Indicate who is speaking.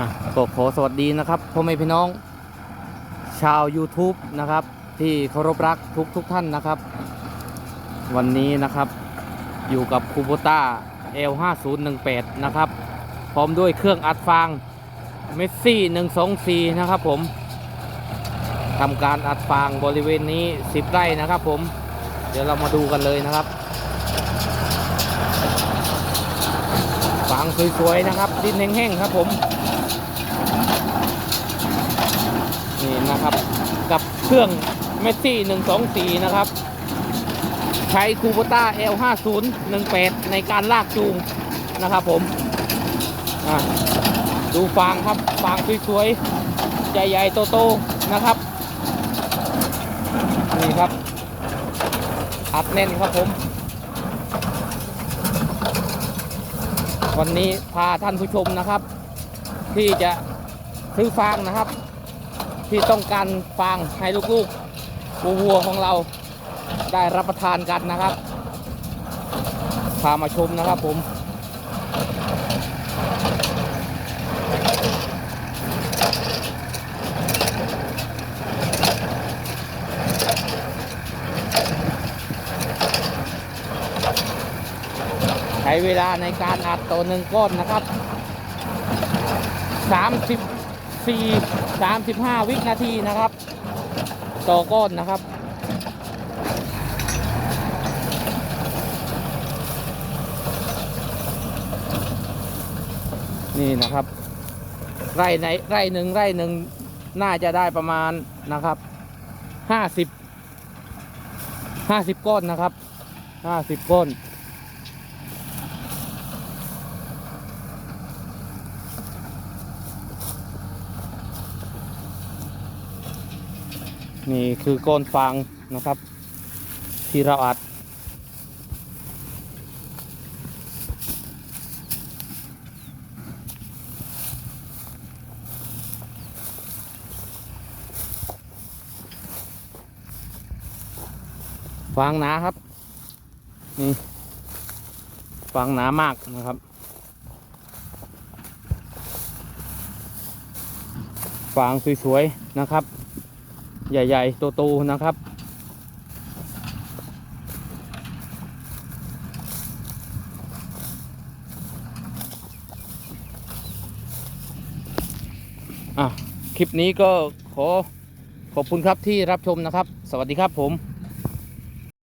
Speaker 1: อะก็ขอสวัสดีนะครับพ่อแม่พี่น้อง ชาว YouTube นะครับ ที่เคารพรักทุกทุกท่านนะครับ วันนี้นะครับอยู่กับคูโบต้า L5018 นะครับ พร้อมด้วยเครื่องอัดฟางเมสซี่124 นะครับผมทำการอัดฟางบริเวณนี้ 10 ไร่นะครับผม เดี๋ยวเรามาดูกันเลยนะครับฟางสวยๆนะครับ ดินแห้งๆครับผม นะครับ กับเครื่องเมสซี่ 124 นะครับ ใช้คูโบต้า L5018 ในการลากจูงนะครับผมดูฟางครับ ฟางสวยๆ ใหญ่ๆ โตๆ นะครับ นี่ครับ อัดแน่นครับผม วันนี้พาท่านผู้ชมนะครับ ที่จะซื้อฟางนะครับ ที่ต้องการฟางให้ลูกๆวัวของเราได้รับประทานกันนะครับ พามาชมนะครับผมใช้เวลาในการอัดตัวหนึ่งก้อนนะครับ 4 35 วินาทีนะครับ ต่อก้อนนะครับ นี่นะครับ ไร่ในไร่หนึ่งไร่หนึ่งน่าจะได้ประมาณนะครับ50 50ก้อนนะครับ50ก้อน นี่คือก้อนฟางนะครับ ที่เราอัด ฟางหนาครับ นี่ฟางหนามากนะครับฟางสวยๆนะครับ ใหญ่ๆโตๆนะครับ อะ คลิปนี้ก็ขอขอบคุณครับที่รับชมนะครับ สวัสดีครับผม